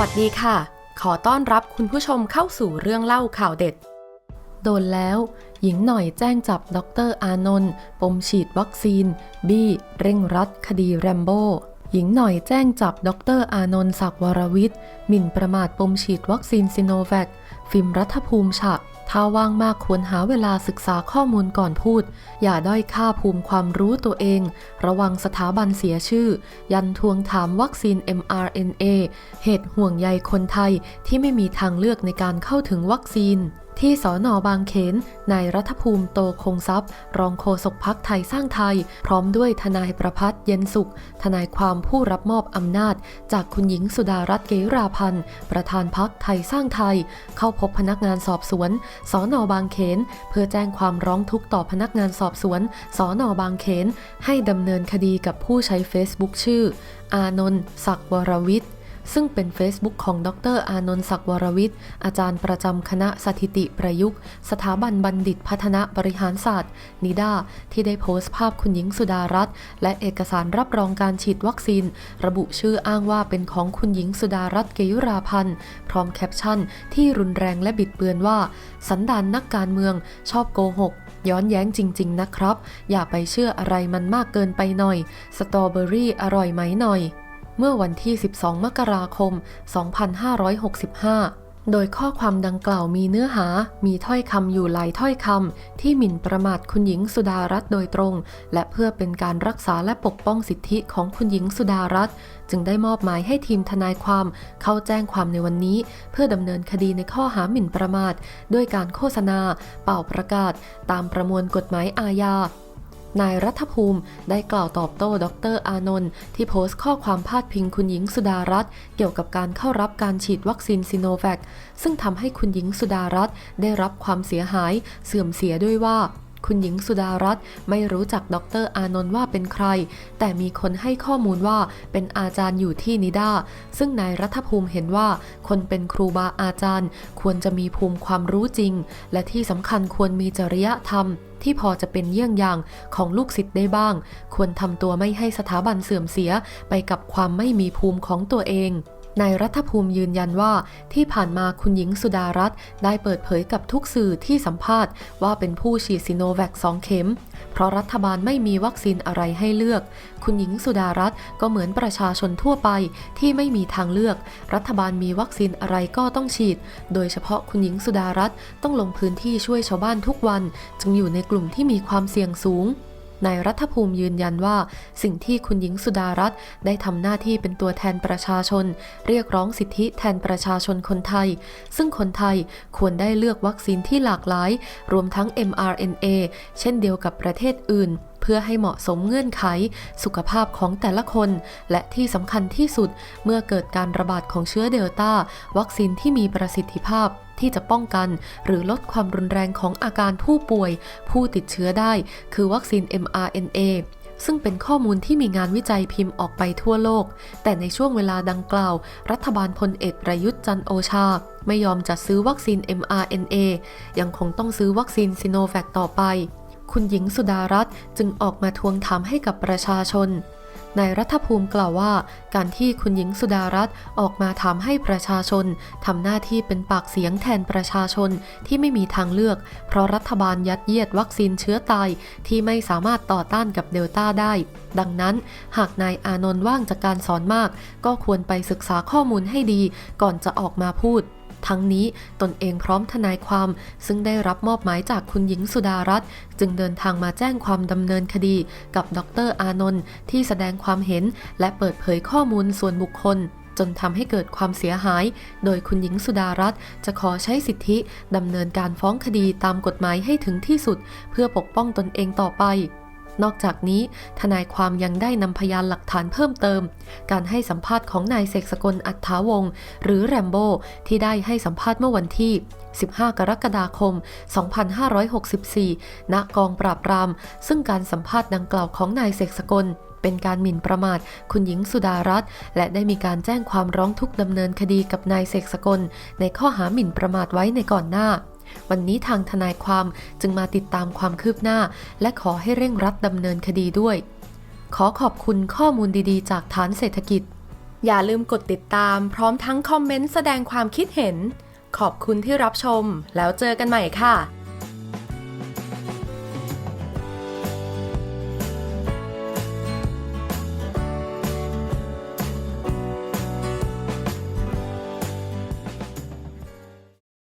วัสดีค่ะ ขอต้อนรับคุณผู้ชมเข้าสู่เรื่องเล่าข่าวเด็ด โดนแล้ว หญิงหน่อยแจ้งจับดรอานนท์ปมฉีดวัคซีน บี้เร่งรัดคดีแรมโบ้หญิงหน่อยแจ้งจับดรอานนท์ศักวรวิทย์หมิ่นประมาทปมฉีดวัคซีนซิโนแวคฟิล์มรัฐภูมิฉะ ถ้าว่างมากควรหาเวลาศึกษาข้อมูลก่อนพูด อย่าด้อยค่าภูมิความรู้ตัวเอง ระวังสถาบันเสียชื่อ ยันทวงถามวัคซีน mRNA เหตุห่วงใยคนไทยที่ไม่มีทางเลือกในการเข้าถึงวัคซีน ที่สอนอบางเขน นายรัฐภูมิโตคงทรัพย์ รองโฆษกพักไทยสร้างไทย พร้อมด้วยทนายประพัฒน์เย็นสุข ทนายความผู้รับมอบอำนาจ จากคุณหญิงสุดารัตน์เกยราพันธ์ ประธานพักไทยสร้างไทย เข้าพบพนักงานสอบสวน สอนอบางเขน เพื่อแจ้งความร้องทุกข์ต่อพนักงานสอบสวน สอนอบางเขน ให้ดำเนินคดีกับผู้ใช้ Facebook ชื่อ อานนท์ศักดิ์วรวิทย์ ซึ่งเป็น Facebook ของดรอานนท์ศักดิ์วรวิทย์ อาจารย์ประจำคณะสถิติประยุกต์ สถาบันบัณฑิตพัฒนาบริหารศาสตร์ นิดา ที่ได้โพสต์ภาพคุณหญิงสุดารัตน์และเอกสารรับรองการฉีดวัคซีน ระบุชื่ออ้างว่าเป็นของคุณหญิงสุดารัตน์เกยุราพันธ์พร้อมแคปชั่น ที่รุนแรงและบิดเบือนว่า สันดานนักการเมืองชอบโกหกย้อนแย้งจริง ๆ นะครับ อย่าไปเชื่ออะไรมันมากเกินไปหน่อย สตรอเบอรี่อร่อยไหมหน่อย มื่อวันที่ 12 มกราคม 2565โดยข้อความดังกล่าวมีเนื้อหา มีถ้อยคำอยู่หลายถ้อยคำที่หมิ่นประมาทคุณหญิงสุดารัตน์โดยตรง และเพื่อเป็นการรักษาและปกป้องสิทธิของคุณหญิงสุดารัตน์จึงได้มอบหมายให้ทีมทนายความเข้าแจ้งความในวันนี้ เพื่อดำเนินคดีในข้อหาหมิ่นประมาท ด้วยการโฆษณา เป่าประกาศ ตามประมวลกฎหมายอาญา นายรัฐภูมิได้กล่าวตอบโต้ดรอานนท์ที่โพสต์ข้อความพาดพิงคุณหญิงสุดารัตน์เกี่ยวกับการเข้ารับการฉีดวัคซีนซิโนแวคซึ่งทำให้คุณหญิงสุดารัตน์ได้รับความเสียหายเสื่อมเสียด้วยว่า คุณหญิงสุดารัตน์ไม่รู้จักดรอานนท์ว่าเป็นใคร แต่มีคนให้ข้อมูลว่าเป็นอาจารย์อยู่ที่นิดาซึ่งนายรัฐภูมิเห็นว่า คนเป็นครูบาอาจารย์ ควรจะมีภูมิความรู้จริง และที่สำคัญควรมีจริยธรรมที่พอจะเป็นเยี่ยงอย่างของลูกศิษย์ได้บ้าง ควรทำตัวไม่ให้สถาบันเสื่อมเสียไปกับความไม่มีภูมิของตัวเอง นายรัฐภูมิยืนยันว่าที่ผ่านมาคุณหญิงสุดารัตน์ได้เปิดเผยกับทุกสื่อที่สัมภาษณ์ว่าเป็นผู้ฉีดซิโนแวค2เข็ม เพราะรัฐบาลไม่มีวัคซีนอะไรให้เลือก คุณหญิงสุดารัตน์ก็เหมือนประชาชนทั่วไปที่ไม่มีทางเลือก รัฐบาลมีวัคซีนอะไรก็ต้องฉีด โดยเฉพาะคุณหญิงสุดารัตน์ต้องลงพื้นที่ช่วยชาวบ้านทุกวัน จึงอยู่ในกลุ่มที่มีความเสี่ยงสูง นายรัฐภูมิยืนยันว่า สิ่งที่คุณหญิงสุดารัตน์ได้ทำหน้าที่เป็นตัวแทนประชาชน เรียกร้องสิทธิแทนประชาชนคนไทย ซึ่งคนไทยควรได้เลือกวัคซีนที่หลากหลาย รวมทั้ง mRNA เช่นเดียวกับประเทศอื่นเพื่อให้เหมาะสมเงื่อนไข สุขภาพของแต่ละคน และที่สำคัญที่สุดเมื่อเกิดการระบาดของเชื้อเดลต้า วัคซีนที่มีประสิทธิภาพ ที่จะป้องกัน หรือลดความรุนแรงของอาการผู้ป่วย ผู้ติดเชื้อได้ คือวัคซีน mRNA ซึ่งเป็นข้อมูลที่มีงานวิจัยพิมพ์ออกไปทั่วโลก แต่ในช่วงเวลาดังกล่าว รัฐบาลพลเอกประยุทธ์จันโอชา ไม่ยอมจัดซื้อวัคซีน mRNA ยังคงต้องซื้อวัคซีนซิโนแวคต่อไป คุณหญิงสุดารัตน์จึงออกมาทวงถามให้กับประชาชน นายรัฐภูมิกล่าวว่า การที่คุณหญิงสุดารัตน์ออกมาถามให้ประชาชนทำหน้าที่เป็นปากเสียงแทนประชาชนที่ไม่มีทางเลือก เพราะรัฐบาลยัดเยียดวัคซีนเชื้อตายที่ไม่สามารถต่อต้านกับเดลต้าได้ ดังนั้น หากนายอานนท์ว่างจากการสอนมาก ก็ควรไปศึกษาข้อมูลให้ดี ก่อนจะออกมาพูด ทั้งนี้ตนเองพร้อมทนายความ ซึ่งได้รับมอบหมายจากคุณหญิงสุดารัตน์จึงเดินทางมาแจ้งความดำเนินคดีกับดรอานนท์ที่แสดงความเห็นและเปิดเผยข้อมูลส่วนบุคคลจนทำให้เกิดความเสียหาย โดยคุณหญิงสุดารัตน์จะขอใช้สิทธิดำเนินการฟ้องคดีตามกฎหมายให้ถึงที่สุด เพื่อปกป้องตนเองต่อไป นอกจากนี้ทนายความยังได้นำพยานหลักฐานเพิ่มเติม การให้สัมภาษณ์ของนายเสกสกลอัฏฐาวงศ์หรือแรมโบ้ที่ได้ให้สัมภาษณ์เมื่อวันที่ 15 กรกฎาคม 2564 ณ กองปราบปราม ซึ่งการสัมภาษณ์ดังกล่าวของนายเสกสกลเป็นการหมิ่นประมาท คุณหญิงสุดารัตน์และได้มีการแจ้งความร้องทุกข์ดำเนินคดีกับนายเสกสกลในข้อหาหมิ่นประมาทไว้ในก่อนหน้า วันนี้ทางทนายความจึงมาติดตามความคืบหน้า และขอให้เร่งรัดดำเนินคดีด้วย ขอขอบคุณข้อมูลดีๆ จากฐานเศรษฐกิจ อย่าลืมกดติดตาม พร้อมทั้งคอมเมนต์แสดงความคิดเห็น ขอบคุณที่รับชม แล้วเจอกันใหม่ค่ะ